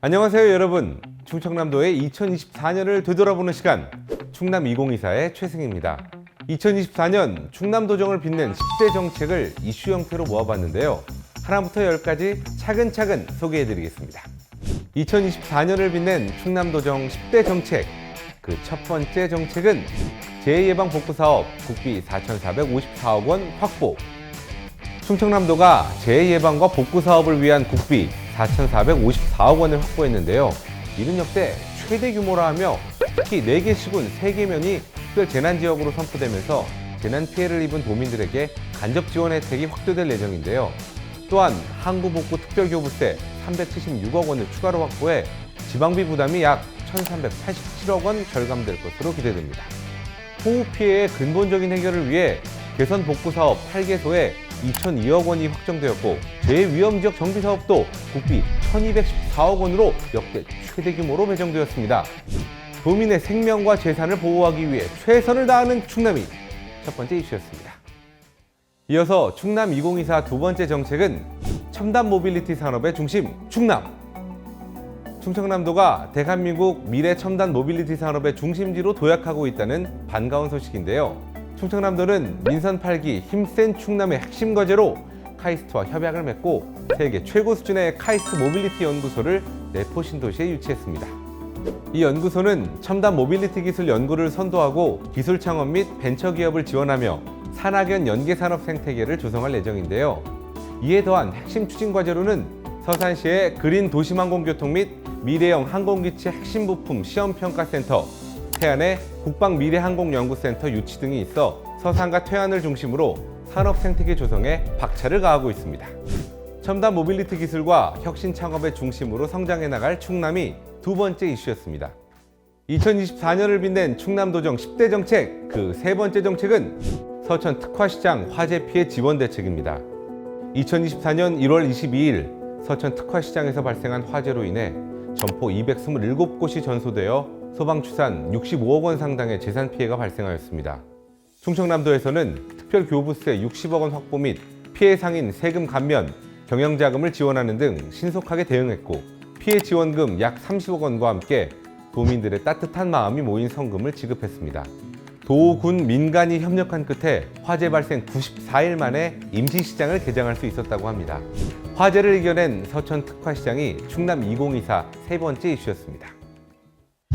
안녕하세요 여러분. 충청남도의 2024년을 되돌아보는 시간 충남 2024의 최승입니다. 2024년 충남도정을 빛낸 10대 정책을 이슈 형태로 모아봤는데요. 하나부터 열까지 차근차근 소개해드리겠습니다. 2024년을 빛낸 충남도정 10대 정책. 그 첫 번째 정책은 재예방 복구 사업 국비 4,454억 원 확보 충청남도가 재해 예방과 복구 사업을 위한 국비 4,454억 원을 확보했는데요. 이는 역대 최대 규모라 하며 특히 4개 시군 3개면이 특별 재난 지역으로 선포되면서 재난 피해를 입은 도민들에게 간접 지원 혜택이 확대될 예정인데요. 또한 항구복구 특별교부세 376억 원을 추가로 확보해 지방비 부담이 약 1,387억 원 절감될 것으로 기대됩니다. 호우 피해의 근본적인 해결을 위해 개선 복구 사업 8개소에 2,002억 원이 확정되었고 재위험 지역 정비 사업도 국비 1,214억 원으로 역대 최대 규모로 배정되었습니다. 도민의 생명과 재산을 보호하기 위해 최선을 다하는 충남이 첫 번째 이슈였습니다. 이어서 충남 2024 두 번째 정책은 첨단 모빌리티 산업의 중심 충남. 충청남도가 대한민국 미래 첨단 모빌리티 산업의 중심지로 도약하고 있다는 반가운 소식인데요. 충청남도는 민선 8기 힘센 충남의 핵심 과제로 카이스트와 협약을 맺고 세계 최고 수준의 카이스트 모빌리티 연구소를 내포 신도시에 유치했습니다. 이 연구소는 첨단 모빌리티 기술 연구를 선도하고 기술 창업 및 벤처 기업을 지원하며 산학연 연계 산업 생태계를 조성할 예정인데요. 이에 더한 핵심 추진 과제로는 서산시의 그린 도심항공교통 및 미래형 항공기체 핵심 부품 시험평가센터, 태안의 국방미래항공연구센터 유치 등이 있어 서산과 태안을 중심으로 산업 생태계 조성에 박차를 가하고 있습니다. 첨단 모빌리티 기술과 혁신 창업의 중심으로 성장해 나갈 충남이 두 번째 이슈였습니다. 2024년을 빛낸 충남도정 10대 정책 그 세 번째 정책은 서천 특화시장 화재 피해 지원 대책입니다. 2024년 1월 22일 서천 특화시장에서 발생한 화재로 인해 점포 227곳이 전소되어 소방추산 65억 원 상당의 재산 피해가 발생하였습니다. 충청남도에서는 특별교부세 60억 원 확보 및 피해 상인 세금 감면, 경영자금을 지원하는 등 신속하게 대응했고 피해 지원금 약 30억 원과 함께 도민들의 따뜻한 마음이 모인 성금을 지급했습니다. 도군 민간이 협력한 끝에 화재 발생 94일 만에 임시시장을 개장할 수 있었다고 합니다. 화재를 이겨낸 서천 특화시장이 충남 2024 세 번째 이슈였습니다.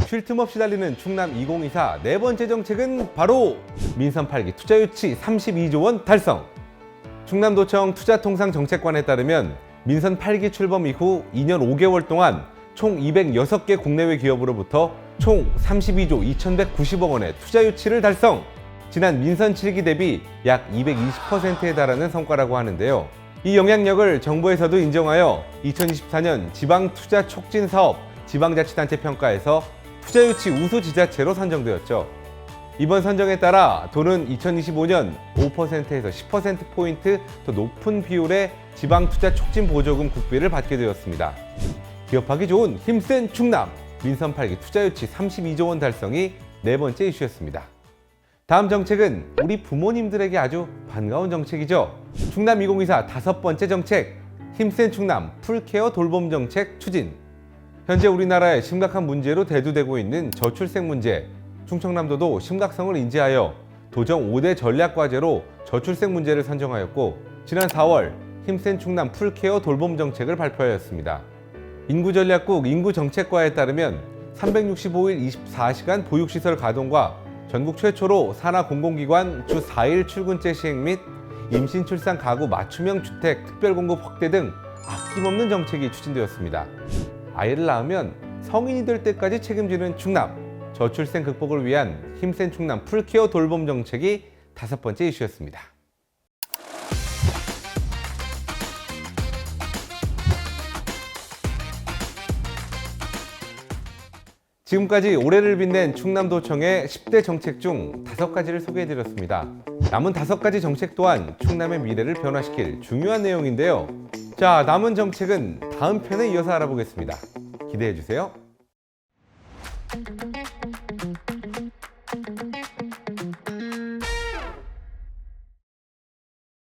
쉴 틈 없이 달리는 충남 2024 네 번째 정책은 바로 민선 8기 투자 유치 32조 원 달성. 충남도청 투자통상정책관에 따르면 민선 8기 출범 이후 2년 5개월 동안 총 206개 국내외 기업으로부터 총 32조 2,190억 원의 투자 유치를 달성. 지난 민선 7기 대비 약 220%에 달하는 성과라고 하는데요. 이 영향력을 정부에서도 인정하여 2024년 지방 투자 촉진 사업 지방자치단체 평가에서 투자 유치 우수 지자체로 선정되었죠. 이번 선정에 따라 도는 2025년 5%에서 10%포인트 더 높은 비율의 지방 투자 촉진 보조금 국비를 받게 되었습니다. 기업하기 좋은 힘센 충남 민선 8기 투자 유치 32조 원 달성이 네 번째 이슈였습니다. 다음 정책은 우리 부모님들에게 아주 반가운 정책이죠. 충남 2024 다섯 번째 정책 힘센 충남 풀케어 돌봄 정책 추진. 현재 우리나라의 심각한 문제로 대두되고 있는 저출생 문제. 충청남도도 심각성을 인지하여 도정 5대 전략 과제로 저출생 문제를 선정하였고 지난 4월 힘센 충남 풀케어 돌봄 정책을 발표하였습니다. 인구전략국 인구정책과에 따르면 365일 24시간 보육시설 가동과 전국 최초로 산하 공공기관 주 4일 출근제 시행 및 임신 출산 가구 맞춤형 주택 특별 공급 확대 등 아낌없는 정책이 추진되었습니다. 아이를 낳으면 성인이 될 때까지 책임지는 충남 저출생 극복을 위한 힘센 충남 풀케어 돌봄 정책이 다섯 번째 이슈였습니다. 지금까지 올해를 빛낸 충남도청의 10대 정책 중 다섯 가지를 소개해드렸습니다. 남은 다섯 가지 정책 또한 충남의 미래를 변화시킬 중요한 내용인데요. 자, 남은 정책은 다음 편에 이어서 알아보겠습니다. 기대해주세요.